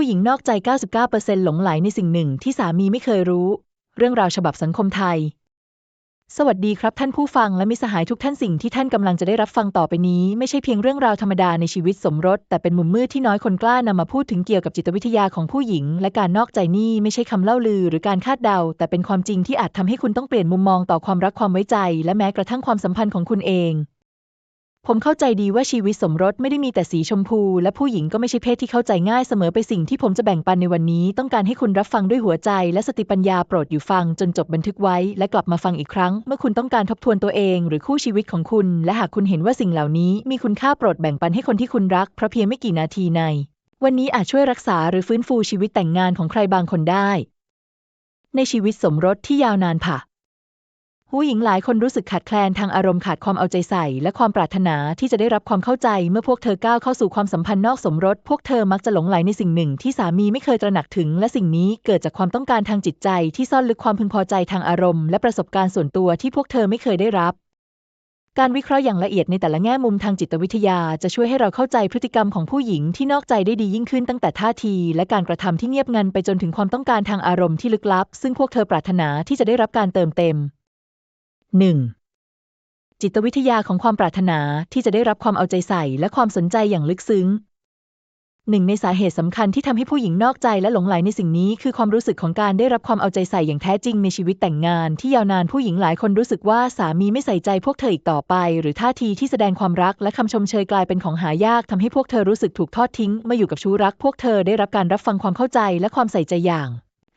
ผู้หญิงนอกใจ 99%หลงไหลในสิ่งหนึ่งที่สามีไม่เคยรู้ เรื่องราวฉบับสังคมไทย สวัสดีครับท่านผู้ฟังและมิสหายทุกท่านสิ่งที่ท่านกำลังจะได้รับฟังต่อไปนี้ ไม่ใช่เพียงเรื่องราวธรรมดาในชีวิตสมรส แต่เป็นมุมมืดที่น้อยคนกล้านำมาพูดถึงเกี่ยวกับจิตวิทยาของผู้หญิง และการนอกใจนี่ไม่ใช่คำเล่าลือ หรือการคาดเดา แต่เป็นความจริงที่อาจทำให้คุณต้องเปลี่ยนมุมมองต่อความรักความไว้ใจ และแม้กระทั่งความสัมพันธ์ของคุณเอง ผมเข้าใจดีว่าชีวิตสมรสไม่ได้มีแต่สีชมพู และผู้หญิงก็ไม่ใช่เพศที่เข้าใจง่ายเสมอไปสิ่งที่ผมจะแบ่งปันในวันนี้ ต้องการให้คุณรับฟังด้วยหัวใจ และสติปัญญาโปรดอยู่ฟังจนจบบันทึกไว้ และกลับมาฟังอีกครั้ง เมื่อคุณต้องการทบทวนตัวเอง หรือคู่ชีวิตของคุณ และหากคุณเห็นว่าสิ่งเหล่านี้ มีคุณค่าโปรดแบ่งปันให้คนที่คุณรักเพราะเพียงไม่กี่นาทีใน วันนี้อาจช่วยรักษาหรือฟื้นฟูชีวิตแต่งงานของใครบางคนได้ ในชีวิตสมรสที่ยาวนานผ่ะ ผู้หญิงหลายคนรู้สึกขาดแคลนทางอารมณ์ขาดความเอาใจใส่ และความปรารถนาที่จะได้รับความเข้าใจเมื่อพวกเธอก้าวเข้าสู่ความสัมพันธ์นอกสมรส พวกเธอมักจะหลงไหลในสิ่งหนึ่งที่สามีไม่เคยตระหนักถึง และสิ่งนี้เกิดจากความต้องการทางจิตใจที่ซ่อนลึกความพึงพอใจทางอารมณ์และประสบการณ์ส่วนตัวที่พวกเธอไม่เคยได้รับ การวิเคราะห์อย่างละเอียดในแต่ละแง่มุมทางจิตวิทยาจะช่วยให้เราเข้าใจพฤติกรรมของผู้หญิงที่นอกใจได้ดียิ่งขึ้นตั้งแต่ท่าที และการกระทำที่เงียบงันไปจนถึงความต้องการทางอารมณ์ที่ลึกลับ ซึ่งพวกเธอปรารถนาที่จะได้รับการเติมเต็ม 1. จิตวิทยาของความปรารถนาที่จะได้รับความเอาใจใส่และความสนใจอย่างลึกซึ้งหนึ่งในสาเหตุสำคัญที่ทำให้ผู้หญิงนอกใจและหลงไหลในสิ่งนี้คือความรู้สึกของการได้รับความเอาใจใส่อย่างแท้จริงในชีวิตแต่งงาน ที่ยาวนานผู้หญิงหลายคนรู้สึกว่าสามีไม่ใส่ใจพวกเธออีกต่อไป หรือท่าทีที่แสดงความรักและคำชมเชยกลายเป็นของหายากทำให้พวกเธอรู้สึกถูกทอดทิ้งเมื่ออยู่กับชู้รัก พวกเธอได้รับการรับฟังความเข้าใจและความใส่ใจอย่าง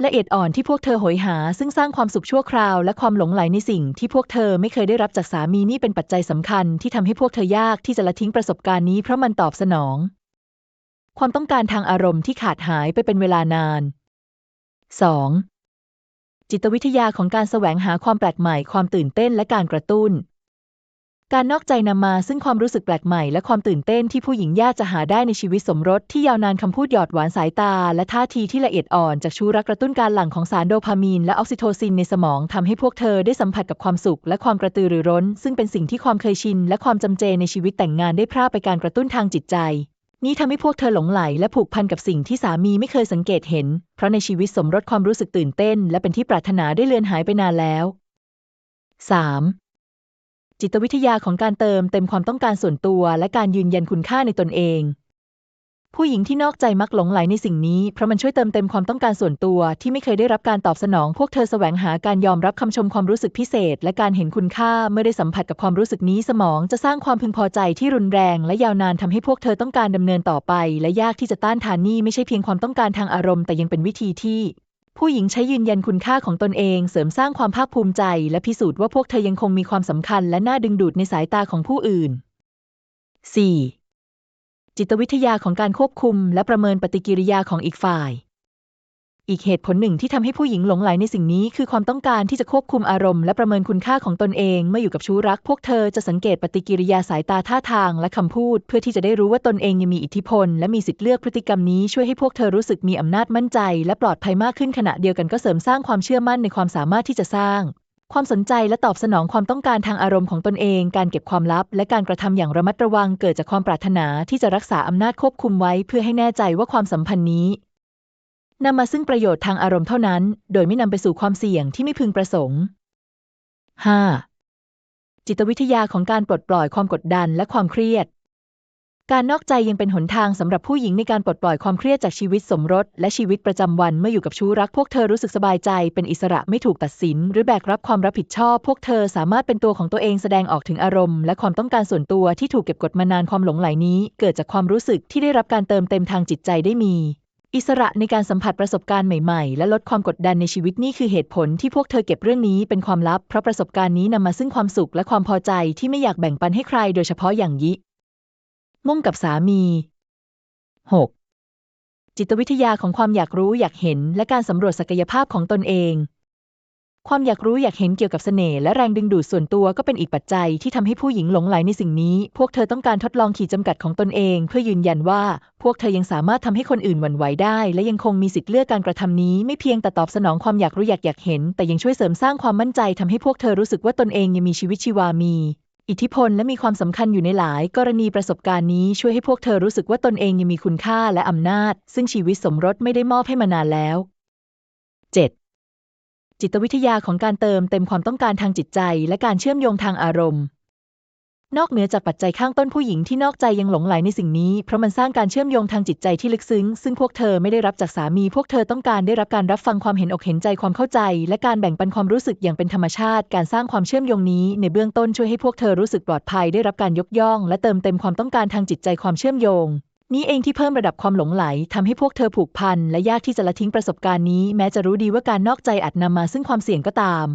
ละเอียดอ่อนที่พวกเธอโหยหา ซึ่งสร้างความสุขชั่วคราว และความหลงไหลในสิ่งที่พวกเธอไม่เคยได้รับจากสามีนี่เป็นปัจจัยสำคัญที่ทำให้พวกเธอยากที่จะละทิ้งประสบการณ์นี้เพราะมันตอบสนอง ความต้องการทางอารมณ์ที่ขาดหายไปเป็นเวลานาน 2. จิตวิทยาของการแสวงหาความแปลกใหม่ความตื่นเต้นและการกระตุ้น การนอกใจนำมาซึ่งความรู้สึกแปลกใหม่และความตื่นเต้นที่ผู้หญิงยากจะหาได้ในชีวิตสมรสที่ยาวนานคำพูดหยอดหวานสายตา และท่าทีที่ละเอียดอ่อนจากชูรักกระตุ้นการหลั่งของสารโดพามีนและออกซิโทซินในสมองทำให้พวกเธอได้สัมผัสกับความสุขและความกระตือรือร้น ซึ่งเป็นสิ่งที่ความเคยชินและความจำเจในชีวิตแต่งงานได้พร่าไปการกระตุ้นทางจิตใจ นี่ทำให้พวกเธอหลงไหลและผูกพันกับสิ่งที่สามีไม่เคยสังเกตเห็น เพราะในชีวิตสมรสความรู้สึกตื่นเต้น และเป็นที่ปรารถนาได้เลือนหายไปนานแล้ว 3. จิตวิทยาของการเติมเต็มความต้องการส่วนตัว และการยืนยันคุณค่าในตนเอง ผู้หญิงที่นอกใจมักหลงไหลในสิ่งนี้ เพราะมันช่วยเติมเต็มความต้องการส่วนตัว ที่ไม่เคยได้รับการตอบสนอง พวกเธอแสวงหาการยอมรับคำชมความรู้สึกพิเศษ และการเห็นคุณค่าเมื่อได้สัมผัสกับความรู้สึกนี้สมองจะสร้างความพึงพอใจที่รุนแรง และยาวนานทำให้พวกเธอต้องการดำเนินต่อไป และยากที่จะต้านทานนี่ไม่ใช่เพียงความต้องการทางอารมณ์แต่ยังเป็นวิธีที่ ผู้หญิงใช้ยืนยันคุณค่าของตนเองเสริมสร้างความภาคภูมิใจ และพิสูจน์ว่าพวกเธอยังคงมีความสำคัญและน่าดึงดูดในสายตาของผู้อื่น 4. จิตวิทยาของการควบคุมและประเมินปฏิกิริยาของอีกฝ่าย อีกเหตุผลหนึ่งที่ทำให้ผู้หญิงหลงไหลในสิ่งนี้คือความต้องการที่จะควบคุมอารมณ์และประเมินคุณค่าของตนเอง เมื่ออยู่กับชู้รัก พวกเธอจะสังเกตปฏิกิริยาสายตาท่าทางและคำพูด เพื่อที่จะได้รู้ว่าตนเองยังมีอิทธิพล และมีสิทธิ์เลือกพฤติกรรมนี้ช่วยให้พวกเธอรู้สึกมีอำนาจมั่นใจ และปลอดภัยมากขึ้นขณะเดียวกันก็เสริมสร้างความเชื่อมั่นในความสามารถที่จะสร้าง ความสนใจและตอบสนองความต้องการทางอารมณ์ของตนเอง การเก็บความลับ และการกระทำอย่างระมัดระวังเกิดจากความปรารถนาที่จะรักษาอำนาจควบคุมไว้ เพื่อให้แน่ใจว่าความสัมพันธ์นี้ นำมาซึ่งประโยชน์ทางอารมณ์เท่านั้น โดยไม่นำไปสู่ความเสี่ยงที่ไม่พึงประสงค์ 5. จิตวิทยาของการปลดปล่อยความกดดันและความเครียด การนอกใจยังเป็นหนทางสำหรับผู้หญิงในการปลดปล่อยความเครียดจากชีวิตสมรส และชีวิตประจำวันเมื่ออยู่กับชู้รักพวกเธอรู้สึกสบายใจ เป็นอิสระไม่ถูกตัดสิน หรือแบกรับความรับผิดชอบ พวกเธอสามารถเป็นตัวของตัวเองแสดงออกถึงอารมณ์ และความต้องการส่วนตัวที่ถูกเก็บกดมานานความหลงไหลนี้ เกิดจากความรู้สึกที่ได้รับการเติมเต็มทางจิตใจได้มี อิสระในการสัมผัสประสบการณ์ใหม่ๆ และลดความกดดันในชีวิตนี่คือเหตุผลที่พวกเธอเก็บเรื่องนี้เป็นความลับ เพราะประสบการณ์นี้นำมาซึ่งความสุขและความพอใจที่ไม่อยากแบ่งปันให้ใครโดยเฉพาะอย่างยิ่งมุ่งกับสามี 6. จิตวิทยาของความอยากรู้อยากเห็น และการสำรวจศักยภาพของตนเอง ความอยากรู้อยากเห็นเกี่ยวกับเสน่ห์และแรงดึงดูดส่วนตัวก็เป็นอีกปัจจัยที่ทำให้ผู้หญิงหลงไหลในสิ่งนี้ พวกเธอต้องการทดลองขีดจำกัดของตนเอง เพื่อยืนยันว่า พวกเธอยังสามารถทำให้คนอื่นหวั่นไหวได้ และยังคงมีสิทธิ์เลือกการกระทำนี้ ไม่เพียงแต่ตอบสนองความอยากรู้อยากอยากเห็น แต่ยังช่วยเสริมสร้างความมั่นใจทำให้พวกเธอรู้สึกว่าตนเองยังมีชีวิตชีวามี อิทธิพลและมีความสำคัญอยู่ในหลาย กรณีประสบการณ์นี้ช่วยให้พวกเธอรู้สึกว่าตนเองยังมีคุณค่าและอำนาจ ซึ่งชีวิตสมรสไม่ได้มอบให้มานานแล้ว 7. จิตวิทยาของการเติมเต็มความต้องการทางจิตใจ และการเชื่อมโยงทางอารมณ์ นอกเหนือจากปัจจัยข้างต้นผู้หญิงที่นอกใจยังหลงไหลในสิ่งนี้ เพราะมันสร้างการเชื่อมโยงทางจิตใจที่ลึกซึ้ง ซึ่งพวกเธอไม่ได้รับจากสามี พวกเธอต้องการได้รับการรับฟังความเห็นอกเห็นใจความเข้าใจ และการแบ่งปันความรู้สึกอย่างเป็นธรรมชาติ การสร้างความเชื่อมโยงนี้ ในเบื้องต้นช่วยให้พวกเธอรู้สึกปลอดภัยได้รับการยกย่อง และเติมเต็มความต้องการทางจิตใจความเชื่อมโยง นี้เองที่เพิ่มระดับความหลงไหลทำให้พวกเธอผูกพันและยากที่จะละทิ้งประสบการณ์นี้แม้จะรู้ดีว่าการนอกใจอาจนำมาซึ่งความเสี่ยงก็ตาม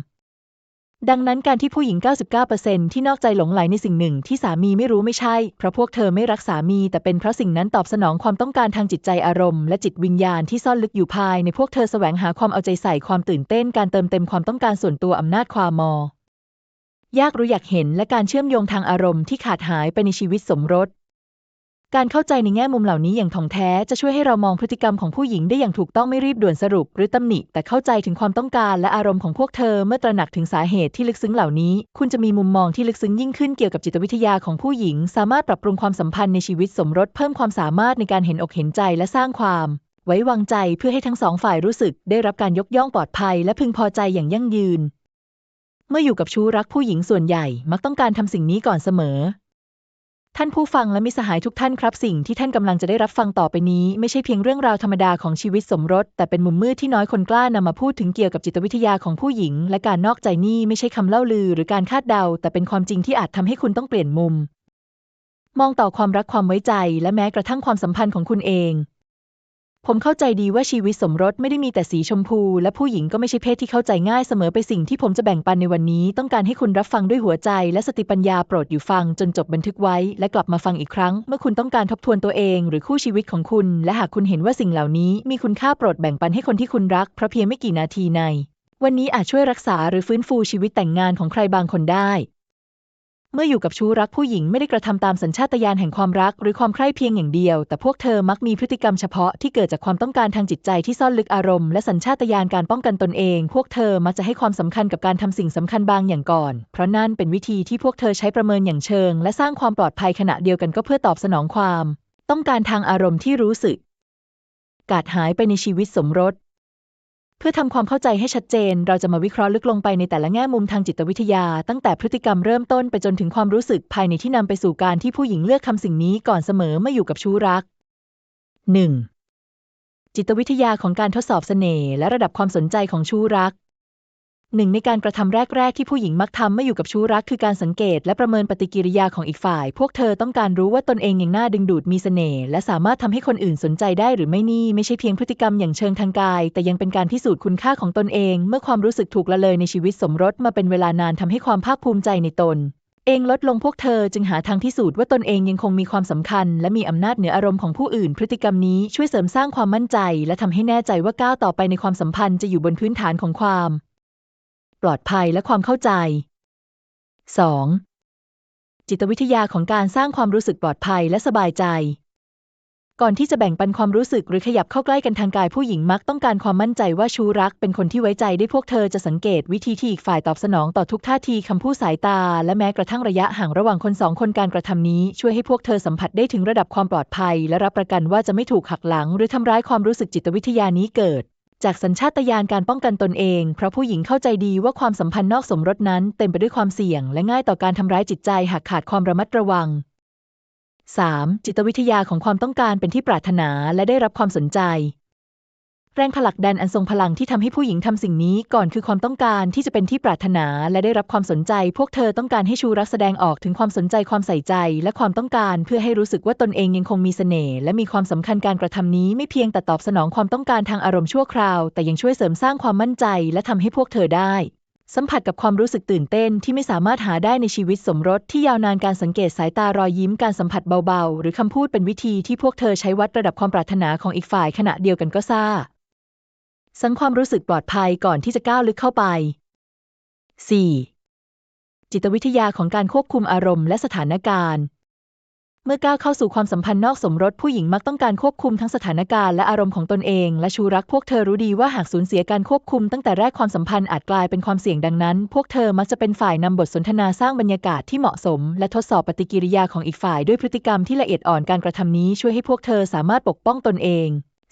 ดังนั้นการที่ผู้หญิง 99%ที่นอกใจหลงไหลในสิ่งหนึ่งที่สามีไม่รู้ไม่ใช่ เพราะพวกเธอไม่รักสามี แต่เป็นเพราะสิ่งนั้นตอบสนองความต้องการทางจิตใจอารมณ์และจิตวิญญาณที่ซ่อนลึกอยู่ภายในพวกเธอแสวงหาความเอาใจใส่ความตื่นเต้นการเติมเต็มความต้องการส่วนตัวอำนาจความมอยากรู้อยากเห็นและการเชื่อมโยงทางอารมณ์ที่ขาดหายไปในชีวิตสมรส การเข้าใจในแง่มุมเหล่านี้อย่างถ่องแท้จะช่วยให้เรามองพฤติกรรมของผู้หญิงได้อย่างถูกต้องไม่รีบด่วนสรุป หรือตำหนิ แต่เข้าใจถึงความต้องการและอารมณ์ของพวกเธอเมื่อตระหนักถึงสาเหตุที่ลึกซึ้งเหล่านี้ คุณจะมีมุมมองที่ลึกซึ้งยิ่งขึ้นเกี่ยวกับจิตวิทยาของผู้หญิง สามารถปรับปรุงความสัมพันธ์ในชีวิตสมรสเพิ่มความสามารถในการเห็นอกเห็นใจและสร้างความ ไว้วางใจเพื่อให้ทั้งสองฝ่ายรู้สึก ได้รับการยกย่องปลอดภัย และพึงพอใจอย่างยั่งยืน เมื่ออยู่กับชู้รักผู้หญิงส่วนใหญ่ มักต้องการทำสิ่งนี้ก่อนเสมอ ท่านผู้ฟังและมิสหายทุกท่านครับ สิ่งที่ท่านกำลังจะได้รับฟังต่อไปนี้ ไม่ใช่เพียงเรื่องราวธรรมดาของชีวิตสมรส แต่เป็นมุมมืดที่น้อยคนกล้านำมาพูดถึงเกี่ยวกับจิตวิทยาของผู้หญิง และการนอกใจนี่ไม่ใช่คำเล่าลือ หรือการคาดเดา แต่เป็นความจริงที่อาจทำให้คุณต้องเปลี่ยนมุม มองต่อความรักความไว้ใจ และแม้กระทั่งความสัมพันธ์ของคุณเอง ผมเข้าใจดีว่าชีวิตสมรสไม่ได้มีแต่สีชมพู และผู้หญิงก็ไม่ใช่เพศที่เข้าใจง่ายเสมอไปสิ่งที่ผมจะแบ่งปันในวันนี้ ต้องการให้คุณรับฟังด้วยหัวใจ และสติปัญญาโปรดอยู่ฟังจนจบบันทึกไว้ และกลับมาฟังอีกครั้ง เมื่อคุณต้องการทบทวนตัวเอง หรือคู่ชีวิตของคุณ และหากคุณเห็นว่าสิ่งเหล่านี้ มีคุณค่าโปรดแบ่งปันให้คนที่คุณรักเพราะเพียงไม่กี่นาทีใน วันนี้อาจช่วยรักษาหรือฟื้นฟูชีวิตแต่งงานของใครบางคนได้ เมื่ออยู่กับชู้รักผู้หญิงไม่ได้กระทำตามสัญชาตญาณแห่งความรัก หรือความใคร่เพียงอย่างเดียว แต่พวกเธอมักมีพฤติกรรมเฉพาะที่เกิดจากความต้องการทางจิตใจที่ซ่อนลึกอารมณ์และสัญชาตญาณการป้องกันตนเอง พวกเธอมักจะให้ความสำคัญกับการทำสิ่งสำคัญบางอย่างก่อน เพราะนั่นเป็นวิธีที่พวกเธอใช้ประเมินอย่างเชิง และสร้างความปลอดภัยขณะเดียวกันก็เพื่อตอบสนองความ ต้องการทางอารมณ์ที่รู้สึก กาดหายไปในชีวิตสมรส เพื่อทำความเข้าใจให้ชัดเจน เราจะมาวิเคราะห์ลึกลงไปในแต่ละแง่มุมทางจิตวิทยา ตั้งแต่พฤติกรรมเริ่มต้นไปจนถึงความรู้สึกภายในที่นำไปสู่การที่ผู้หญิงเลือกทำสิ่งนี้ก่อนเสมอเมื่ออยู่กับชู้รัก 1. จิตวิทยาของการทดสอบเสน่ห์และระดับความสนใจของชู้รัก หนึ่งในการกระทำแรก ๆ ที่ผู้หญิงมักทำเมื่ออยู่กับชู้รักคือการสังเกต และประเมินปฏิกิริยาของอีกฝ่าย พวกเธอต้องการรู้ว่าตนเองยังน่าดึงดูดมีเสน่ห์และสามารถทำให้คนอื่นสนใจได้หรือไม่นี่ ไม่ใช่เพียงพฤติกรรมอย่างเชิงทางกาย แต่ยังเป็นการพิสูจน์คุณค่าของตนเอง เมื่อความรู้สึกถูกละเลยในชีวิตสมรสมาเป็นเวลานานทำให้ความภาคภูมิใจในตน เองลดลงพวกเธอจึงหาทางพิสูจน์ว่าตนเองยังคงมีความสำคัญ และมีอำนาจเหนืออารมณ์ของผู้อื่น พฤติกรรมนี้ช่วยเสริมสร้างความมั่นใจ และทำให้แน่ใจว่าก้าวต่อไปในความสัมพันธ์จะอยู่บนพื้นฐานของความ ลอดภัยและความเข้าใจ 2. จิตวิทยาของการสร้างความรู้สึกปลอดภัยและสบายใจ ก่อนที่จะแบ่งปันความรู้สึกหรือขยับเข้าใกล้กันทางกายผู้หญิงมักต้องการความมั่นใจว่าชู้รักเป็นคนที่ไว้ใจได้พวกเธอจะสังเกตวิธีที่อีกฝ่ายตอบสนองต่อทุกท่าทีคำพูดสายตา และแม้กระทั่งระยะห่างระหว่างคนสองคนการกระทำนี้ ช่วยให้พวกเธอสัมผัสได้ถึงระดับความปลอดภัย และรับประกันว่าจะไม่ถูกหักหลัง หรือทำร้ายความรู้สึกจิตวิทยานี้เกิด จากสัญชาตญาณการป้องกันตนเอง เพราะผู้หญิงเข้าใจดีว่าความสัมพันธ์นอกสมรสนั้นเต็มไปด้วยความเสี่ยง และง่ายต่อการทำร้ายจิตใจหากขาดความระมัดระวัง 3. จิตวิทยาของความต้องการเป็นที่ปรารถนาและได้รับความสนใจ แรงผลักดันอันทรงพลังที่ทำให้ผู้หญิงทำสิ่งนี้ก่อนคือความต้องการที่จะเป็นที่ปรารถนาและได้รับความสนใจ พวกเธอต้องการให้ชูรักแสดงออกถึงความสนใจความใส่ใจ และความต้องการเพื่อให้รู้สึกว่าตนเองยังคงมีเสน่ห์และมีความสำคัญการกระทำนี้ไม่เพียงแต่ตอบสนองความต้องการทางอารมณ์ชั่วคราว แต่ยังช่วยเสริมสร้างความมั่นใจ และทำให้พวกเธอได้ สัมผัสกับความรู้สึกตื่นเต้นที่ไม่สามารถหาได้ในชีวิตสมรสที่ยาวนานการสังเกตสายตารอยยิ้มการสัมผัสเบาๆ หรือคำพูดเป็นวิธีที่พวกเธอใช้วัดระดับความปรารถนาของอีกฝ่ายขณะเดียวกันก็ซ่า สังความรู้สึกปลอดภัยก่อนที่จะก้าวลึกเข้าไป 4. จิตวิทยาของการควบคุมอารมณ์และสถานการณ์ เมื่อก้าวเข้าสู่ความสัมพันธ์นอกสมรสผู้หญิงมักต้องการควบคุมทั้งสถานการณ์และอารมณ์ของตนเอง และชูรักพวกเธอรู้ดีว่าหากสูญเสียการควบคุมตั้งแต่แรกความสัมพันธ์อาจกลายเป็นความเสี่ยงดังนั้น พวกเธอมักจะเป็นฝ่ายนำบทสนทนาสร้างบรรยากาศที่เหมาะสม และทดสอบปฏิกิริยาของอีกฝ่ายด้วยพฤติกรรมที่ละเอียดอ่อนการกระทำนี้ช่วยให้พวกเธอสามารถปกป้องตนเอง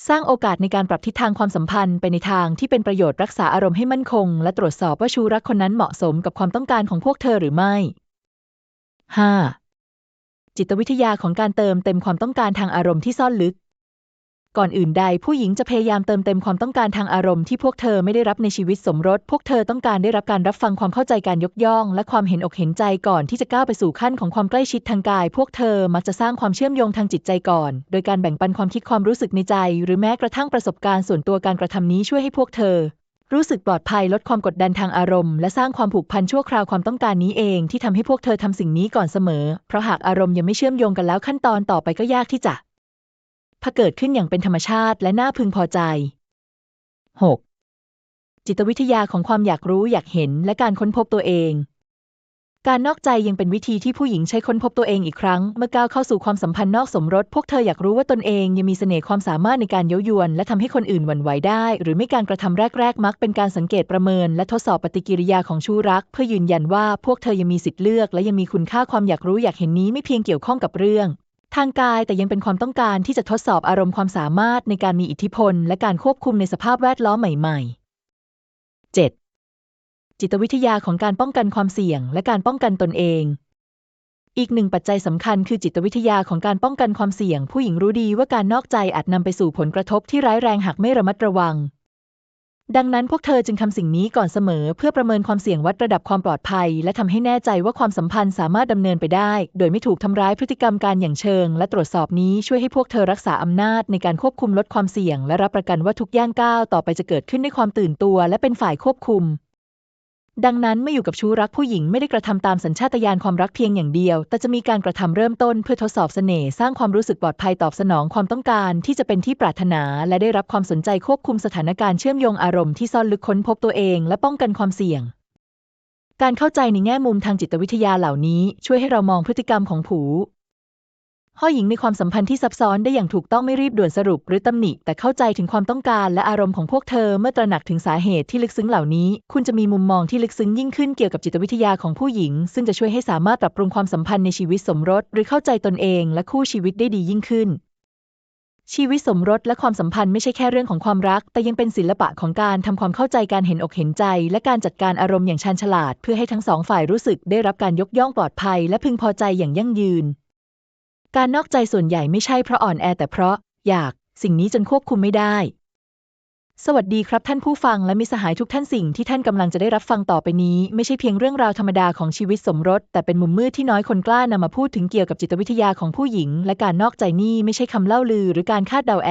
สร้างโอกาสในการปรับทิศทางความสัมพันธ์ไปในทางที่เป็นประโยชน์รักษาอารมณ์ให้มั่นคง และตรวจสอบว่าชูรักคนนั้นเหมาะสมกับความต้องการของพวกเธอหรือไม่ 5. จิตวิทยาของการเติมเต็มความต้องการทางอารมณ์ที่ซ่อนลึก ก่อนอื่นใดผู้หญิงจะพยายามเติมเต็มความต้องการทางอารมณ์ที่พวกเธอไม่ได้รับในชีวิตสมรส พวกเธอต้องการได้รับการรับฟังความเข้าใจการยกย่อง และความเห็นอกเห็นใจก่อนที่จะก้าวไปสู่ขั้นของความใกล้ชิดทางกาย พวกเธอมักจะสร้างความเชื่อมโยงทางจิตใจก่อน โดยการแบ่งปันความคิดความรู้สึกในใจ หรือแม้กระทั่งประสบการณ์ส่วนตัวการกระทำนี้ช่วยให้พวกเธอ รู้สึกปลอดภัยลดความกดดันทางอารมณ์ และสร้างความผูกพันชั่วคราวความต้องการนี้เองที่ทำให้พวกเธอทำสิ่งนี้ก่อนเสมอ เพราะหากอารมณ์ยังไม่เชื่อมโยงกันแล้วขั้นตอนต่อไปก็ยากที่จะ พเกิดขึ้นอย่างเป็นธรรมชาติและน่าพึงพอใจ 6. จิตวิทยาของความอยากรู้อยากเห็นและการค้นพบตัวเอง การนอกใจยังเป็นวิธีที่ผู้หญิงใช้ค้นพบตัวเองอีกครั้ง เมื่อก้าวเข้าสู่ความสัมพันธ์นอกสมรส พวกเธออยากรู้ว่าตนเองยังมีเสน่ห์ความสามารถในการเย้ายวน และทำให้คนอื่นหวั่นไหวได้ หรือไม่การกระทำแรก ๆ มักเป็นการสังเกตประเมิน และทดสอบปฏิกิริยาของชู้รัก เพื่อยืนยันว่าพวกเธอยังมีสิทธิ์เลือก และยังมีคุณค่าความอยากรู้อยากเห็นนี้ไม่เพียงเกี่ยวข้องกับเรื่อง ทางกายแต่ยังเป็นความต้องการที่จะทดสอบอารมณ์ความสามารถในการมีอิทธิพล และการควบคุมในสภาพแวดล้อมใหม่ ๆ 7. จิตวิทยาของการป้องกันความเสี่ยง และการป้องกันตนเอง อีกหนึ่งปัจจัยสำคัญคือจิตวิทยาของการป้องกันความเสี่ยง ผู้หญิงรู้ดีว่าการนอกใจอาจนำไปสู่ผลกระทบที่ร้ายแรงหากไม่ระมัดระวัง ดังนั้นพวกเธอจึงทำสิ่งนี้ก่อนเสมอ เพื่อประเมินความเสี่ยงวัดระดับความปลอดภัย และทำให้แน่ใจว่าความสัมพันธ์สามารถดำเนินไปได้ โดยไม่ถูกทำร้ายพฤติกรรมการอย่างเชิง และตรวจสอบนี้ช่วยให้พวกเธอรักษาอำนาจในการควบคุมลดความเสี่ยง และรับประกันว่าทุกย่างก้าวต่อไปจะเกิดขึ้นด้วยความตื่นตัว และเป็นฝ่ายควบคุม ดังนั้นเมื่ออยู่กับชู้รักผู้หญิงไม่ได้กระทำตามสัญชาตญาณความรักเพียงอย่างเดียว แต่จะมีการกระทำเริ่มต้นเพื่อทดสอบเสน่ห์สร้างความรู้สึกปลอดภัยตอบสนองความต้องการที่จะเป็นที่ปรารถนา และได้รับความสนใจควบคุมสถานการณ์เชื่อมโยงอารมณ์ที่ซ่อนลึกค้นพบตัวเอง และป้องกันความเสี่ยง การเข้าใจในแง่มุมทางจิตวิทยาเหล่านี้ ช่วยให้เรามองพฤติกรรมของผู ห้อหญิงในความสัมพันธ์ที่ซับซ้อนได้อย่างถูกต้องไม่รีบด่วนสรุปหรือตำหนิ แต่เข้าใจถึงความต้องการและอารมณ์ของพวกเธอเมื่อตระหนักถึงสาเหตุที่ลึกซึ้งเหล่านี้ คุณจะมีมุมมองที่ลึกซึ้งยิ่งขึ้นเกี่ยวกับจิตวิทยาของผู้หญิง ซึ่งจะช่วยให้สามารถปรับปรุงความสัมพันธ์ในชีวิตสมรส หรือเข้าใจตนเองและคู่ชีวิตได้ดียิ่งขึ้น ชีวิตสมรสและความสัมพันธ์ไม่ใช่แค่เรื่องของความรัก แต่ยังเป็นศิลปะของการทำความเข้าใจการเห็นอกเห็นใจ และการจัดการอารมณ์อย่างชาญฉลาด เพื่อให้ทั้งสองฝ่ายรู้สึกได้รับการยกย่องปลอดภัย และพึงพอใจอย่างยั่งยืน การนอกใจส่วนใหญ่ไม่ใช่เพราะอ่อนแอแต่เพราะ อยาก สิ่งนี้จนควบคุมไม่ได้ สวัสดีครับท่านผู้ฟังและมิสหายทุกท่านสิ่งที่ท่านกำลังจะได้รับฟังต่อไปนี้ ไม่ใช่เพียงเรื่องราวธรรมดาของชีวิตสมรส แต่เป็นมุมมืดที่น้อยคนกล้านำมาพูดถึงเกี่ยวกับจิตวิทยาของผู้หญิง และการนอกใจนี่ไม่ใช่คำเล่าลือ หรือการคาดเดาแอ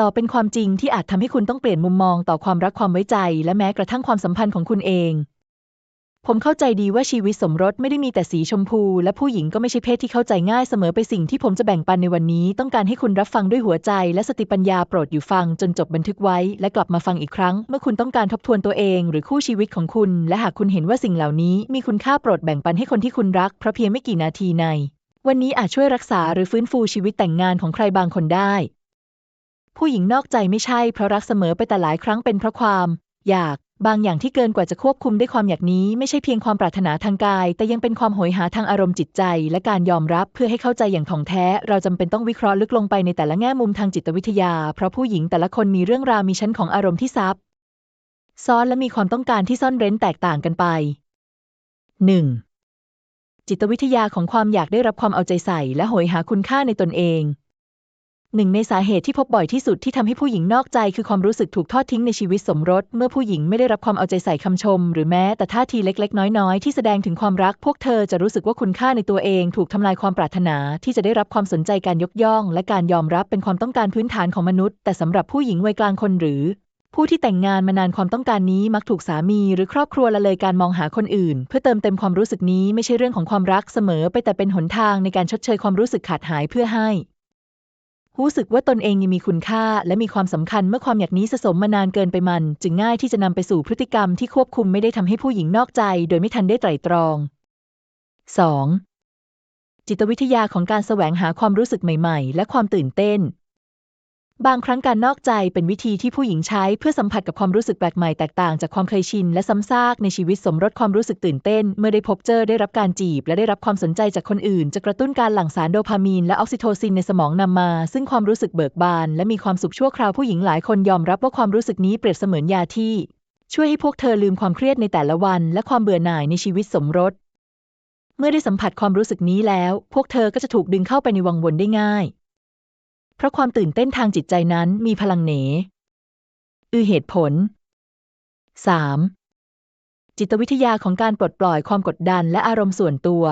ต่อเป็นความจริงที่อาจทำให้คุณต้องเปลี่ยนมุมมองต่อความรักความไว้ใจ และแม้กระทั่งความสัมพันธ์ของคุณเอง ผมเข้าใจดีว่าชีวิตสมรสไม่ได้มีแต่สีชมพู และผู้หญิงก็ไม่ใช่เพศที่เข้าใจง่ายเสมอไปสิ่งที่ผมจะแบ่งปันในวันนี้ ต้องการให้คุณรับฟังด้วยหัวใจ และสติปัญญาโปรดอยู่ฟังจนจบบันทึกไว้ และกลับมาฟังอีกครั้ง เมื่อคุณต้องการทบทวนตัวเอง หรือคู่ชีวิตของคุณ และหากคุณเห็นว่าสิ่งเหล่านี้ มีคุณค่าโปรดแบ่งปันให้คนที่คุณรักเพราะเพียงไม่กี่นาทีใน วันนี้อาจช่วยรักษาหรือฟื้นฟูชีวิตแต่งงานของใครบางคนได้ ผู้หญิงนอกใจไม่ใช่เพราะรักเสมอไปแต่หลายครั้งเป็นเพราะความ อยาก บางอย่างที่เกินกว่าจะควบคุมด้วยความอยากนี้ไม่ใช่เพียงความปรารถนาทางกาย แต่ยังเป็นความโหยหาทางอารมณ์จิตใจ และการยอมรับเพื่อให้เข้าใจอย่างถ่องแท้ เราจำเป็นต้องวิเคราะห์ลึกลงไปในแต่ละแง่มุมทางจิตวิทยา เพราะผู้หญิงแต่ละคนมีเรื่องราวมีชั้นของอารมณ์ที่ซับซ้อนและมีความต้องการที่ซ่อนเร้นแตกต่างกันไป 1. จิตวิทยาของความอยากได้รับความเอาใจใส่ และโหยหาคุณค่าในตนเอง หนึ่งในสาเหตุที่พบบ่อยที่สุดที่ทำให้ผู้หญิงนอกใจคือความรู้สึกถูกทอดทิ้งในชีวิตสมรส เมื่อผู้หญิงไม่ได้รับความเอาใจใส่คำชม หรือแม้แต่ท่าทีเล็กๆ น้อยๆ ที่แสดงถึงความรัก พวกเธอจะรู้สึกว่าคุณค่าในตัวเองถูกทำลายความปรารถนาที่จะได้รับความสนใจการยกย่อง และการยอมรับเป็นความต้องการพื้นฐานของมนุษย์ แต่สำหรับผู้หญิงวัยกลางคนหรือ ผู้ที่แต่งงานมานานความต้องการนี้มักถูกสามี หรือครอบครัวละเลยการมองหาคนอื่น เพื่อเติมเต็มความรู้สึกนี้ไม่ใช่เรื่องของความรักเสมอไปแต่เป็นหนทางในการชดเชยความรู้สึกขาดหายเพื่อให้ รู้สึกว่าตนเองยังมีคุณค่า และมีความสำคัญเมื่อความอยากนี้สะสมมานานเกินไปมัน จึงง่ายที่จะนำไปสู่พฤติกรรมที่ควบคุมไม่ได้ทำให้ผู้หญิงนอกใจ โดยไม่ทันได้ไตร่ตรอง 2. จิตวิทยาของการแสวงหาความรู้สึกใหม่ ๆ และความตื่นเต้น บางครั้งการนอกใจเป็นวิธีที่ผู้หญิงใช้เพื่อสัมผัสกับความรู้สึกแปลกใหม่แตกต่างจากความเคยชินและซ้ำซากในชีวิตสมรสความรู้สึกตื่นเต้น เมื่อได้พบเจอได้รับการจีบ และได้รับความสนใจจากคนอื่น จะกระตุ้นการหลั่งสารโดพามีนและออกซิโทซินในสมองนำมา ซึ่งความรู้สึกเบิกบาน และมีความสุขชั่วคราวผู้หญิงหลายคนยอมรับว่าความรู้สึกนี้เปรียบเสมือนยาที่ ช่วยให้พวกเธอลืมความเครียดในแต่ละวัน และความเบื่อหน่ายในชีวิตสมรส เมื่อได้สัมผัสความรู้สึกนี้แล้ว พวกเธอก็จะถูกดึงเข้าไปในวังวนได้ง่าย ราะความตื่นเต้นทางจิตใจนั้นมีพลังเหนอือเหตุผล 3. จิตวิทยาของการปลดปล่อยความกดดันและอารมณ์ส่วนตัว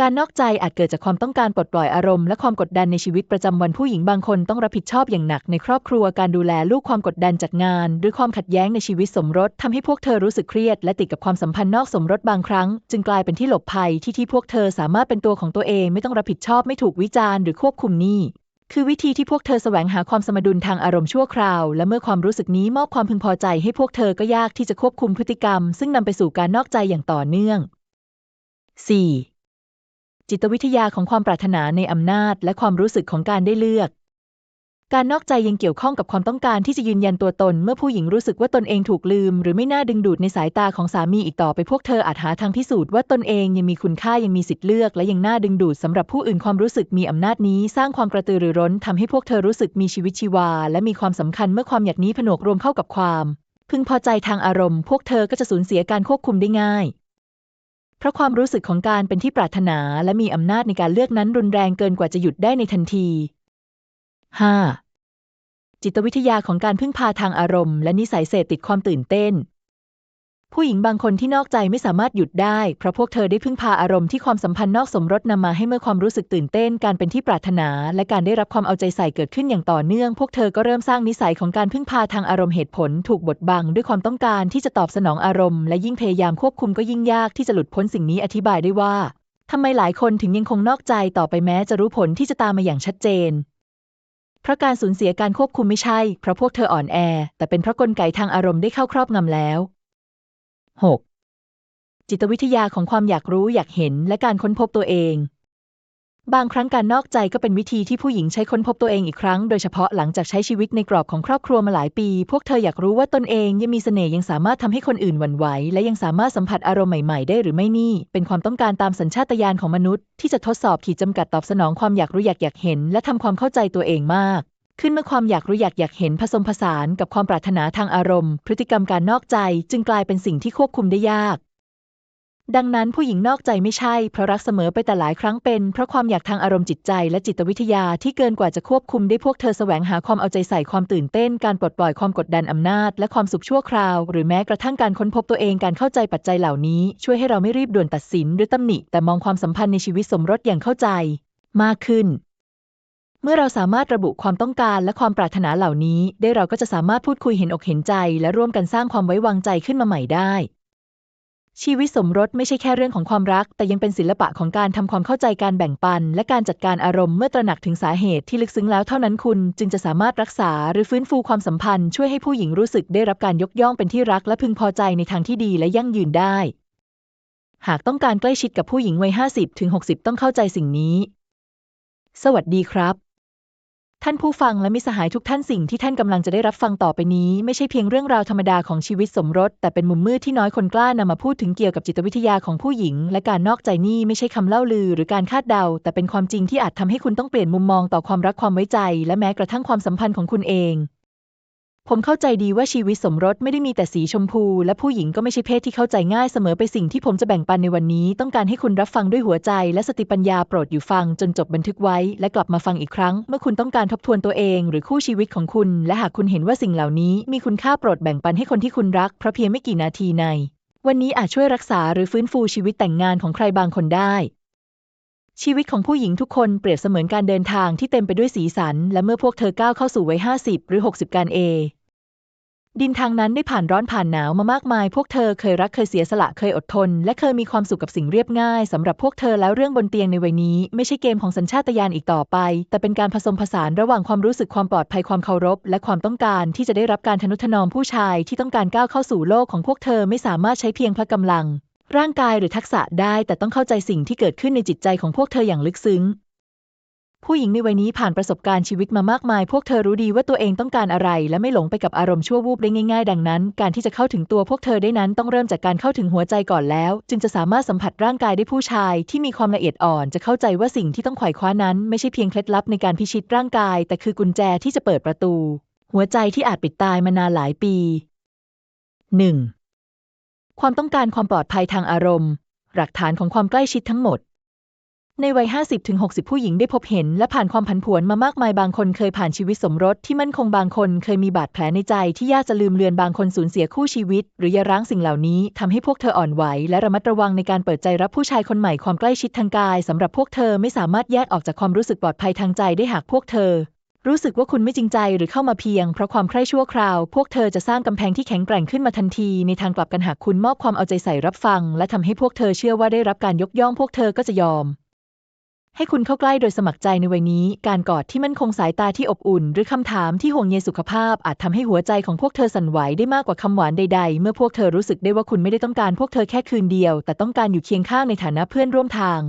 การนอกใจอาจเกิดจากความต้องการปลดปล่อยอารมณ์และความกดดันในชีวิตประจำวันผู้หญิงบางคนต้องรับผิดชอบอย่างหนักในครอบครัวการดูแลลูกความกดดันจากงาน หรือความขัดแย้งในชีวิตสมรสทำให้พวกเธอรู้สึกเครียด และติดกับความสัมพันธ์นอกสมรสบางครั้ง จึงกลายเป็นที่หลบภัยที่ที่พวกเธอสามารถเป็นตัวของตัวเองไม่ต้องรับผิดชอบไม่ถูกวิจารณ์หรือควบคุมนี้ คือวิธีที่พวกเธอแสวงหาความสมดุลทางอารมณ์ชั่วคราว และเมื่อความรู้สึกนี้มอบความพึงพอใจให้พวกเธอก็ยากที่จะควบคุมพฤติกรรม ซึ่งนำไปสู่การนอกใจอย่างต่อเนื่อง 4. จิตวิทยาของความปรารถนาในอำนาจ และความรู้สึกของการได้เลือก การนอกใจยังเกี่ยวข้องกับความต้องการที่จะยืนยันตัวตน เมื่อผู้หญิงรู้สึกว่าตนเองถูกลืม หรือไม่น่าดึงดูดในสายตาของสามีอีกต่อไปพวกเธออาจหาทางพิสูจน์ว่าตนเองยังมีคุณค่ายังมีสิทธิ์เลือก และยังน่าดึงดูดสำหรับผู้อื่นความรู้สึกมีอำนาจนี้ สร้างความกระตือรือร้นทำให้พวกเธอรู้สึกมีชีวิตชีวา และมีความสำคัญเมื่อความอยากนี้ผนวกรวมเข้ากับความ พึงพอใจทางอารมณ์ พวกเธอก็จะสูญเสียการควบคุมได้ง่ายเพราะความรู้สึกของการเป็นที่ปรารถนา และมีอำนาจในการเลือกนั้นรุนแรงเกินกว่าจะหยุดได้ในทันที 5. จิตวิทยาของการพึ่งพาทางอารมณ์ และนิสัยเสพติดความตื่นเต้น ผู้หญิงบางคนที่นอกใจไม่สามารถหยุดได้ เพราะพวกเธอได้พึ่งพาอารมณ์ที่ความสัมพันธ์นอกสมรสนำมาให้เมื่อความรู้สึกตื่นเต้น การเป็นที่ปรารถนา และการได้รับความเอาใจใส่เกิดขึ้นอย่างต่อเนื่อง พวกเธอก็เริ่มสร้างนิสัยของการพึ่งพาทางอารมณ์เหตุผล ถูกบดบังด้วยความต้องการที่จะตอบสนองอารมณ์และยิ่งพยายามควบคุมก็ยิ่งยากที่จะหลุดพ้นสิ่งนี้อธิบายได้ว่าทำไมหลายคนถึงยังคงนอกใจต่อไปแม้จะรู้ผลที่จะตามมาอย่างชัดเจน เพราะการสูญเสียการควบคุมไม่ใช่เพราะพวกเธออ่อนแอ แต่เป็นเพราะกลไกทางอารมณ์ได้เข้าครอบงำแล้ว 6. จิตวิทยาของความอยากรู้อยากเห็นและการค้นพบตัวเอง บางครั้งการนอกใจก็เป็นวิธีที่ผู้หญิงใช้ค้นพบตัวเองอีกครั้ง โดยเฉพาะหลังจากใช้ชีวิตในกรอบของครอบครัวมาหลายปี พวกเธออยากรู้ว่าตนเองยังมีเสน่ห์ยังสามารถทำให้คนอื่นหวั่นไหว และยังสามารถสัมผัสอารมณ์ใหม่ ๆ ได้หรือไม่นี่ เป็นความต้องการตามสัญชาตญาณของมนุษย์ ที่จะทดสอบขีดจำกัดตอบสนองความอยากรู้อยากอยากเห็น และทำความเข้าใจตัวเองมากขึ้นเมื่อความอยากรู้อยากอยากเห็นผสมผสานกับความปรารถนาทางอารมณ์ พฤติกรรมการนอกใจจึงกลายเป็นสิ่งที่ควบคุมได้ยาก ดังนั้นผู้หญิงนอกใจไม่ใช่ เพราะรักเสมอไปแต่หลายครั้งเป็น เพราะความอยากทางอารมณ์จิตใจและจิตวิทยาที่เกินกว่าจะควบคุมได้พวกเธอแสวงหาความเอาใจใส่ความตื่นเต้น การปลดปล่อยความกดดันอำนาจ และความสุขชั่วคราว หรือแม้กระทั่งการค้นพบตัวเองการเข้าใจปัจจัยเหล่านี้ ช่วยให้เราไม่รีบด่วนตัดสินหรือตำหนิ แต่มองความสัมพันธ์ในชีวิตสมรสอย่างเข้าใจ มากขึ้นเมื่อเราสามารถระบุความต้องการและความปรารถนาเหล่านี้ ได้เราก็จะสามารถพูดคุยเห็นอกเห็นใจ และร่วมกันสร้างความไว้วางใจขึ้นมาใหม่ได้ ชีวิตสมรสไม่ใช่แค่เรื่องของความรัก แต่ยังเป็นศิลปะของการทำความเข้าใจการแบ่งปัน และการจัดการอารมณ์เมื่อตระหนักถึงสาเหตุที่ลึกซึ้งแล้วเท่านั้นคุณ จึงจะสามารถรักษาหรือฟื้นฟูความสัมพันธ์ช่วยให้ผู้หญิงรู้สึกได้รับการยกย่องเป็นที่รักและพึงพอใจในทางที่ดีและยั่งยืนได้ หากต้องการใกล้ชิดกับผู้หญิงวัย 50-60 ต้องเข้าใจสิ่งนี้ สวัสดีครับ ท่านผู้ฟังและมิสหายทุกท่านสิ่งที่ท่านกำลังจะได้รับฟังต่อไปนี้ ไม่ใช่เพียงเรื่องราวธรรมดาของชีวิตสมรส แต่เป็นมุมมืดที่น้อยคนกล้านำมาพูดถึงเกี่ยวกับจิตวิทยาของผู้หญิง และการนอกใจนี่ไม่ใช่คำเล่าลือ หรือการคาดเดา แต่เป็นความจริงที่อาจทำให้คุณต้องเปลี่ยนมุมมองต่อความรักความไว้ใจ และแม้กระทั่งความสัมพันธ์ของคุณเอง ผมเข้าใจดีว่าชีวิตสมรสไม่ได้มีแต่สีชมพู และผู้หญิงก็ไม่ใช่เพศที่เข้าใจง่ายเสมอไปสิ่งที่ผมจะแบ่งปันในวันนี้ ต้องการให้คุณรับฟังด้วยหัวใจ และสติปัญญาโปรดอยู่ฟังจนจบบันทึกไว้ และกลับมาฟังอีกครั้ง เมื่อคุณต้องการทบทวนตัวเอง หรือคู่ชีวิตของคุณ และหากคุณเห็นว่าสิ่งเหล่านี้ มีคุณค่าโปรดแบ่งปันให้คนที่คุณรักเพราะเพียงไม่กี่นาทีใน วันนี้อาจช่วยรักษาหรือฟื้นฟูชีวิตแต่งงานของใครบางคนได้ ชีวิตของผู้หญิงทุกคนเปรียบเสมือนการเดินทางที่เต็มไปด้วยสีสัน และเมื่อพวกเธอก้าวเข้าสู่วัย50หรือ60การเอ ดินทางนั้นได้ผ่านร้อนผ่านหนาวมามากมาย พวกเธอเคยรักเคยเสียสละเคยอดทน และเคยมีความสุขกับสิ่งเรียบง่ายสำหรับพวกเธอแล้วเรื่องบนเตียงในวัยนี้ ไม่ใช่เกมของสัญชาตญาณอีกต่อไป แต่เป็นการผสมผสานระหว่างความรู้สึกความปลอดภัยความเคารพ และความต้องการที่จะได้รับการทนุถนอมผู้ชายที่ต้องการก้าวเข้าสู่โลกของพวกเธอไม่สามารถใช้เพียงพละกำลัง ร่างกายหรือทักษะได้แต่ต้องเข้าใจสิ่งที่เกิดขึ้นในจิตใจของพวกเธออย่างลึกซึ้ง ผู้หญิงในวัยนี้ผ่านประสบการณ์ชีวิตมามากมาย พวกเธอรู้ดีว่าตัวเองต้องการอะไร และไม่หลงไปกับอารมณ์ชั่ววูบได้ง่าย ๆ ดังนั้น การที่จะเข้าถึงตัวพวกเธอได้นั้นต้องเริ่มจากการเข้าถึงหัวใจก่อนแล้ว จึงจะสามารถสัมผัสร่างกายได้ผู้ชาย ที่มีความละเอียดอ่อนจะเข้าใจว่าสิ่งที่ต้องไขว่คว้านั้น ไม่ใช่เพียงเคล็ดลับในการพิชิตร่างกาย แต่คือกุญแจที่จะเปิดประตู หัวใจที่อาจปิดตายมานานหลายปี 1. ความต้องการความปลอดภัยทางอารมณ์ หลักฐานของความใกล้ชิดทั้งหมด ในวัย 50-60 ผู้หญิงได้พบเห็น และผ่านความผันผวนมามากมายบางคนเคยผ่านชีวิตสมรสที่มั่นคงบางคนเคยมีบาดแผลในใจที่ยากจะลืมเลือนบางคนสูญเสียคู่ชีวิต หรืออยาร้างสิ่งเหล่านี้ทำให้พวกเธออ่อนไหว และระมัดระวังในการเปิดใจรับผู้ชายคนใหม่ความใกล้ชิดทางกายสำหรับพวกเธอไม่สามารถแยกออกจากความรู้สึกปลอดภัยทางใจได้หากพวกเธอ รู้สึกว่าคุณไม่จริงใจหรือเข้ามาเพียงเพราะความใคร่ชั่วคราว พวกเธอจะสร้างกำแพงที่แข็งแกร่งขึ้นมาทันที ในทางกลับกันหากคุณมอบความเอาใจใส่รับฟัง และทำให้พวกเธอเชื่อว่าได้รับการยกย่องพวกเธอก็จะยอม ให้คุณเข้าใกล้โดยสมัครใจในวัยนี้ การกอดที่มั่นคงสายตาที่อบอุ่น หรือคำถามที่ห่วงใยสุขภาพ อาจทำให้หัวใจของพวกเธอสั่นไหวได้มากกว่าคำหวานใด ๆ เมื่อพวกเธอรู้สึกได้ว่าคุณไม่ได้ต้องการพวกเธอแค่คืนเดียว แต่ต้องการอยู่เคียงข้างในฐานะเพื่อนร่วมทาง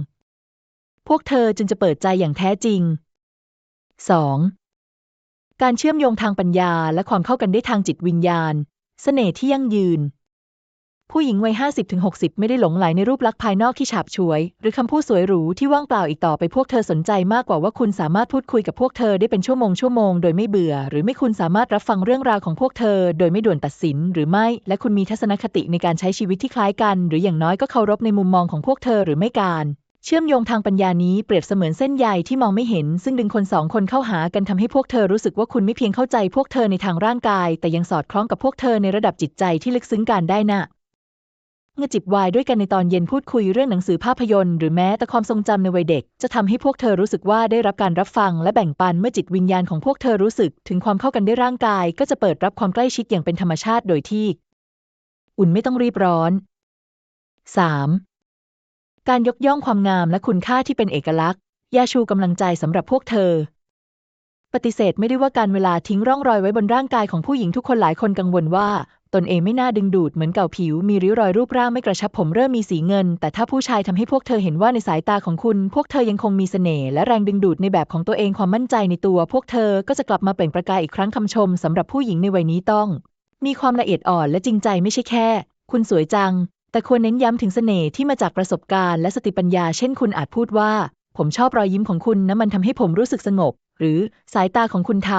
พวกเธอจึงจะเปิดใจอย่างแท้จริง 2. การเชื่อมโยงทางปัญญาและความเข้ากันได้ทางจิตวิญญาณ เสน่ห์ที่ยั่งยืน ผู้หญิงวัย 50-60 ไม่ได้หลงไหลในรูปลักษณ์ภายนอกที่ฉาบฉวย หรือคำพูดสวยหรูที่ว่างเปล่าอีกต่อไปพวกเธอสนใจมากกว่าว่าคุณสามารถพูดคุยกับพวกเธอได้เป็นชั่วโมงชั่วโมงโดยไม่เบื่อ หรือไม่คุณสามารถรับฟังเรื่องราวของพวกเธอ โดยไม่ด่วนตัดสิน หรือไม่ และคุณมีทัศนคติในการใช้ชีวิตที่คล้ายกัน หรืออย่างน้อยก็เคารพในมุมมองของพวกเธอหรือไม่การ เชื่อมโยงทางปัญญานี้เปรียบเสมือนเส้นใยที่มองไม่เห็น ซึ่งดึงคนสองคนเข้าหากันทำให้พวกเธอรู้สึกว่าคุณไม่เพียงเข้าใจพวกเธอในทางร่างกาย แต่ยังสอดคล้องกับพวกเธอในระดับจิตใจที่ลึกซึ้งกันได้น่ะเมื่อจิบวน์ด้วยกันในตอนเย็นพูดคุยเรื่องหนังสือภาพยนตร์หรือแม้แต่ความทรงจำในวัยเด็ก จะทำให้พวกเธอรู้สึกว่าได้รับการรับฟังและแบ่งปันเมื่อจิตวิญญาณของพวกเธอรู้สึก ถึงความเข้ากันได้ร่างกาย ก็จะเปิดรับความใกล้ชิดอย่างเป็นธรรมชาติโดยที่ อุ่นไม่ต้องรีบร้อน 3. การยกย่องความงามและคุณค่าที่เป็นเอกลักษณ์ยาชูกำลังใจสำหรับพวกเธอ ปฏิเสธไม่ได้ว่าการเวลาทิ้งร่องรอยไว้บนร่างกายของผู้หญิงทุกคนหลายคนกังวลว่า ตนเองไม่น่าดึงดูดเหมือนเก่าผิว มีริ้วรอยรูปร่างไม่กระชับผมเริ่มมีสีเงิน แต่ถ้าผู้ชายทำให้พวกเธอเห็นว่าในสายตาของคุณ พวกเธอยังคงมีเสน่ห์และแรงดึงดูดในแบบของตัวเองความมั่นใจในตัว พวกเธอก็จะกลับมาเปล่งประกายอีกครั้งคำชมสำหรับผู้หญิงในวัยนี้ต้อง มีความละเอียดอ่อนและจริงใจไม่ใช่แค่ คุณสวยจัง แต่ควรเน้นย้ำถึงเสน่ห์ที่มาจากประสบการณ์และสติปัญญา เช่นคุณอาจพูดว่า ผมชอบรอยยิ้มของคุณนะมันทำให้ผมรู้สึกสงบ หรือสายตาของคุณท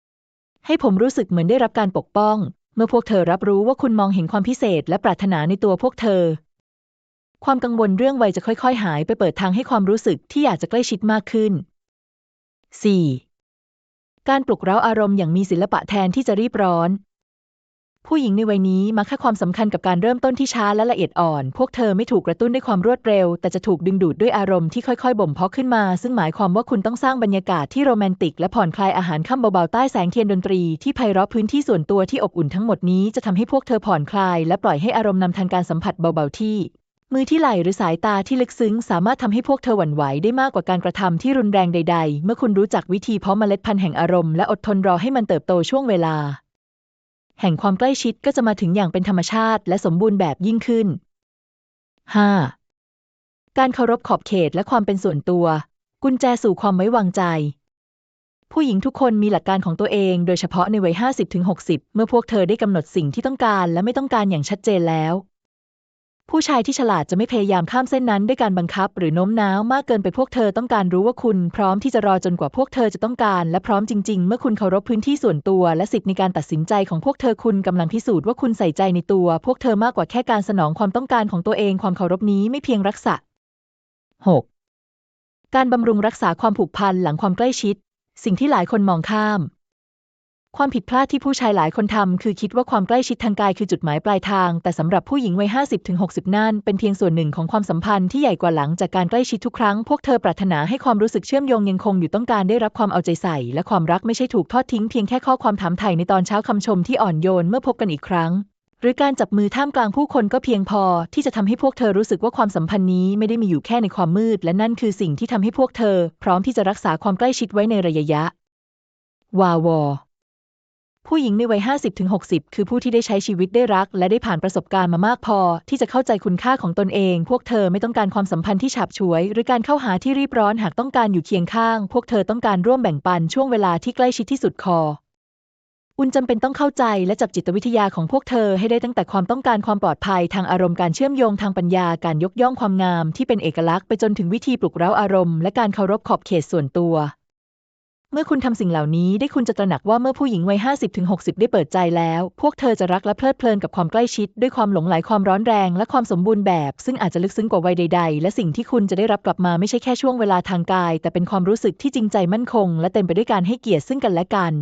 ำให้ผมรู้สึกเหมือนได้รับการปกป้อง เมื่อพวกเธอรับรู้ว่าคุณมองเห็นความพิเศษ และปรารถนาในตัวพวกเธอ ความกังวลเรื่องวัยจะค่อย ๆ หายไปเปิดทางให้ความรู้สึกที่อยากจะใกล้ชิดมากขึ้น 4. การปลุกเร้าอารมณ์อย่างมีศิลปะแทนที่จะรีบร้อน ผู้หญิงในวัยนี้มักให้ความสำคัญกับการเริ่มต้นที่ช้าและละเอียดอ่อน พวกเธอไม่ถูกกระตุ้นด้วยความรวดเร็ว แต่จะถูกดึงดูดด้วยอารมณ์ที่ค่อยๆ บ่มเพาะขึ้นมา ซึ่งหมายความว่าคุณต้องสร้างบรรยากาศที่โรแมนติก และผ่อนคลายอาหารค่ำเบาๆใต้แสงเทียนดนตรีที่ไพเราะพื้นที่ส่วนตัวที่อบอุ่นทั้งหมดนี้จะทำให้พวกเธอผ่อนคลาย และปล่อยให้อารมณ์นำทางการสัมผัสเบาๆที่มือที่ไหล่หรือสายตาที่ลึกซึ้ง สามารถทำให้พวกเธอหวั่นไหวได้มากกว่าการกระทำที่รุนแรงใด ๆ เมื่อคุณรู้จักวิธีเพาะเมล็ดพันธุ์แห่งอารมณ์และอดทนรอให้มันเติบโตช่วงเวลา แห่งความใกล้ชิดก็จะมาถึงอย่างเป็นธรรมชาติ และสมบูรณ์แบบยิ่งขึ้น 5. การเคารพขอบเขตและความเป็นส่วนตัว กุญแจสู่ความไว้วางใจ ผู้หญิงทุกคนมีหลักการของตัวเอง โดยเฉพาะในวัย 50-60 เมื่อพวกเธอได้กำหนดสิ่งที่ต้องการและไม่ต้องการอย่างชัดเจนแล้ว ผู้ชายที่ฉลาดจะไม่พยายามข้ามเส้นนั้นด้วยการบังคับ หรือโน้มน้าวมากเกินไปพวกเธอต้องการรู้ว่าคุณ พร้อมที่จะรอจนกว่าพวกเธอจะต้องการ และพร้อมจริง ๆ เมื่อคุณเคารพพื้นที่ส่วนตัว และสิทธิในการตัดสินใจของพวกเธอคุณกำลังพิสูจน์ว่าคุณใส่ใจในตัว พวกเธอมากกว่าแค่การสนองความต้องการของตัวเองความเคารพนี้ไม่เพียงรักษา 6. การบำรุงรักษาความผูกพันหลังความใกล้ชิด สิ่งที่หลายคนมองข้าม ความผิดพลาดที่ผู้ชายหลายคนทำคือคิดว่าความใกล้ชิดทางกายคือจุดหมายปลายทาง แต่สำหรับผู้หญิงวัย 50-60 นั่นเป็นเพียงส่วนหนึ่งของความสัมพันธ์ที่ใหญ่กว่าหลังจากการใกล้ชิดทุกครั้ง พวกเธอปรารถนาให้ความรู้สึกเชื่อมโยงยังคงอยู่ต้องการได้รับความเอาใจใส่ และความรักไม่ใช่ถูกทอดทิ้งเพียงแค่ข้อความถามไถ่ในตอนเช้าคำชมที่อ่อนโยนเมื่อพบกันอีกครั้ง หรือการจับมือท่ามกลางผู้คนก็เพียงพอ ที่จะทำให้พวกเธอรู้สึกว่าความสัมพันธ์นี้ไม่ได้มีอยู่แค่ในความมืด และนั่นคือสิ่งที่ทำให้พวกเธอ พร้อมที่จะรักษาความใกล้ชิดไว้ในระยะวาวอ ผู้หญิงในวัย 50-60 คือผู้ที่ได้ใช้ชีวิตได้รัก และได้ผ่านประสบการณ์มามากพอ ที่จะเข้าใจคุณค่าของตนเอง พวกเธอไม่ต้องการความสัมพันธ์ที่ฉาบฉวย หรือการเข้าหาที่รีบร้อนหากต้องการอยู่เคียงข้าง พวกเธอต้องการร่วมแบ่งปันช่วงเวลาที่ใกล้ชิดที่สุดคอ อุนจำเป็นต้องเข้าใจและจับจิตวิทยาของพวกเธอให้ได้ตั้งแต่ความต้องการความปลอดภัย ทางอารมณ์การเชื่อมโยงทางปัญญาการยกย่องความงาม ที่เป็นเอกลักษณ์ไปจนถึงวิธีปลุกเร้าอารมณ์และการเคารพขอบเขตส่วนตัว เมื่อคุณทำสิ่งเหล่านี้ได้คุณจะตระหนักว่าเมื่อผู้หญิงวัย 50-60 ได้เปิดใจแล้ว พวกเธอจะรักและเพลิดเพลินกับความใกล้ชิด ด้วยความหลงไหลความร้อนแรง และความสมบูรณ์แบบ ซึ่งอาจจะลึกซึ้งกว่าวัยใด ๆ และสิ่งที่คุณจะได้รับกลับมาไม่ใช่แค่ช่วงเวลาทางกาย แต่เป็นความรู้สึกที่จริงใจมั่นคง และเต็มไปด้วยการให้เกียรติซึ่งกันและกัน